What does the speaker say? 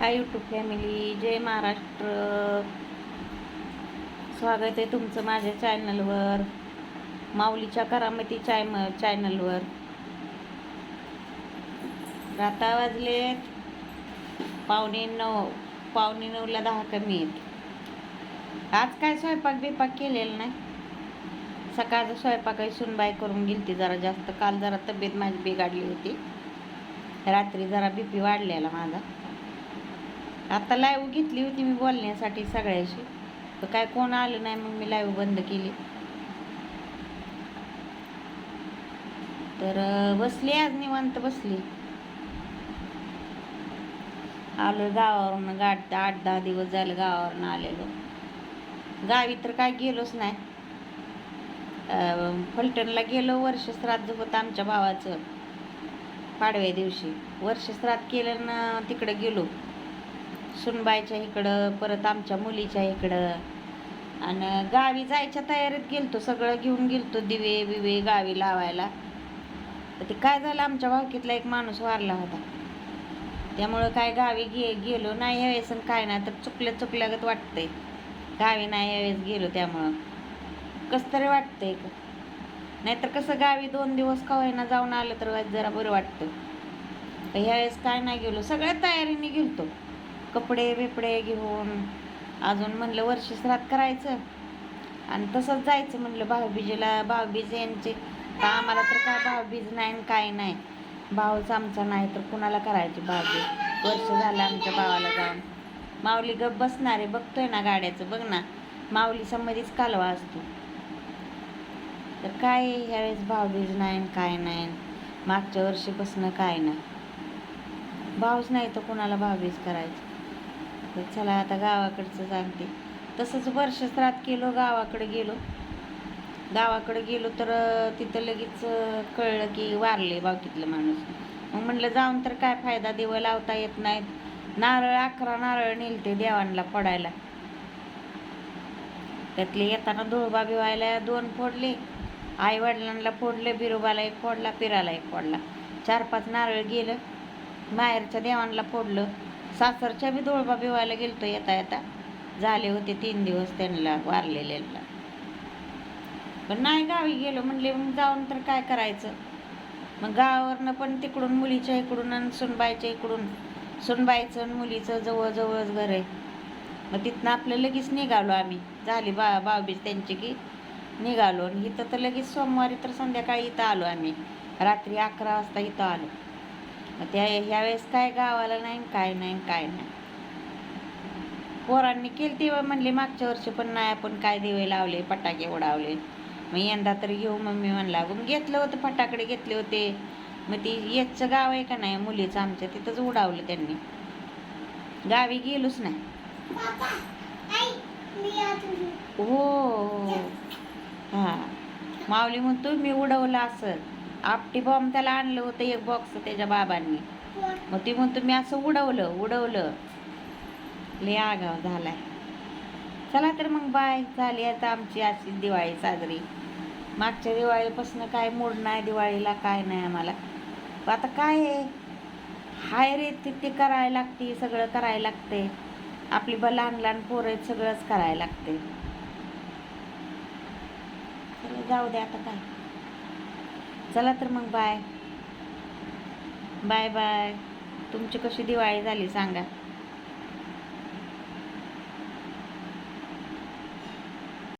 हाय YouTube family जय महाराष्ट्र. स्वागत आहे तुमचं माझ्या चॅनलवर माऊलीच्या करामती चाय चॅनलवर आता वाजलेत पावणे नऊ पावणे नऊला दहा कमी आहेत. आज काय स्वयंपाक बिपाक केलेला नाही? सकाळचा स्वयंपाक सुनबाय सुनबाई करून गेलती जरा जास्त. काल जरा तब्येत माझी बिघडली होती. रात्री जरा बी पी वाढलेला माझा. आता लाईव्ह घेतली होती मी बोलण्यासाठी सगळ्याशी. तर काय कोण आलं नाही मग मी लाईव्ह बंद केली. तर बसली आज निवांत बसली. आलो गावावरून गाठ आठ दहा दिवस झालं गावावरून आलेलो. गावी तर काय गेलोच नाही. फलटणला गेलो वर्ष श्राद्ध होतं आमच्या भावाचं. पाडव्या दिवशी. वर्ष श्राद्ध केलं ना तिकडं गेलो. सुनबाईच्या इकडं परत आमच्या मुलीच्या इकडं. आणि गावी जायच्या तयारीत गेलतो सगळं घेऊन गेलतो दिवे बिवे गावी लावायला. तर ते काय झालं आमच्या भावकीतला एक माणूस वारला होता. त्यामुळं काय गावी गे गेलो नाही यावेळेस आणि काय नाही तर चुकल्या चुकल्यागत वाटतंय. गावी नाही यावेळेस गेलो त्यामुळं. कसं तरी वाटतंय का नाहीतर कसं गावी दोन दिवस का होईना जाऊन आलं तर जरा बरं वाटतं. ह्यावेळेस काय नाही गेलो सगळ्या तयारीने गेलतो. कपडे बिपडे घेऊन अजून म्हणलं वर्ष श्राद्ध करायचं. आणि तसंच जायचं म्हणलं भाऊबीजेला भाऊबीज यांचे. तर आम्हाला तर काय भाऊबीज नाही आणि काय नाही. भाऊच आमचा नाही तर कुणाला करायची भाऊबीज? वर्ष झालं आमच्या भावाला जाऊन. माऊली गप बसणारे आहे बघतोय ना गाड्याचं बघ ना. माऊली समधीच कालवा असतो. तर काय ह्यावेळेस भाऊबीज नाही काय नाही? मागच्या वर्षीपासून काय नाही? भाऊच नाही तर कुणाला भाऊबीज करायची? तर चला आता गावाकडचं सांगते. तसंच वर्ष श्राद्ध केलो गावाकडे गेलो. गावाकडे गेलो तर तिथं लगेच कळलं की वारले बावकीतलं माणूस. मग म्हणलं जाऊन तर काय फायदा देवं लावता येत नाहीत. नारळ अकरा नारळ नेलते देवांना फोडायला. त्यातले येताना धुळबा बिवायला दोन फोडले. आई वडिलांना फोडले बिरोबाला एक फोडला पिराला एक फोडला. चार पाच नारळ गेलं. माहेरच्या देवांना फोडलं. सासरच्या बी धोळबा बिवायला गेलतो येता येता. झाले होते तीन दिवस त्यांना वारलेल्यांना. पण नाही गावी गेलो म्हणले मग जाऊन तर काय करायचं? मग गावावरनं पण तिकडून मुलीच्या इकडून आणि सुनबाईच्या इकडून. सुनबाईचं आणि मुलीचं जवळजवळच घर आहे. मग तिथनं आपलं लगेच निघालो आम्ही. झाली बा बावबीज त्यांची की निघालो. आणि इथं तर लगेच सोमवारी तर संध्याकाळी इथं आलो आम्ही. रात्री अकरा वाजता इथं आलो. मग त्या ह्यावेळेस काय गावाला नाही काय नाही काय नाही. पोरांनी केली तेव्हा म्हणले मागच्या वर्षी पण नाही आपण काय दिवे लावले फटाके उडावले. मग यंदा तर घेऊ मम्मी म्हणला मग घेतलं होतं फटाकडे घेतले होते. मग ती येतचं गाव आहे का नाही मुलीचं आमच्या तिथंच उडावलं त्यांनी. गावी गेलोच नाही. हो हो. हां. माऊली म्हणतो मी उडवलं असं. आपटी बॉम्ब त्याला आणलं होतं एक बॉक्स त्याच्या बाबांनी. मग ती म्हणतो मी असं उडवलं उडवलं. ले आगाव झालाय. चला तर मग बाय झाली आता आमची अशी दिवाळी साजरी. मागच्या दिवाळीपासून काय मूड नाही दिवाळीला काय नाही आम्हाला. आता काय आहे? हाय रे ते करायला लागते सगळं करायला लागते. आपली ब लहान लहान पोरं सगळंच करायला लागते. जाऊ दे आता काय. चला तर मग बाय. Bye bye. तुमची कशी दिवाळी झाली सांगा.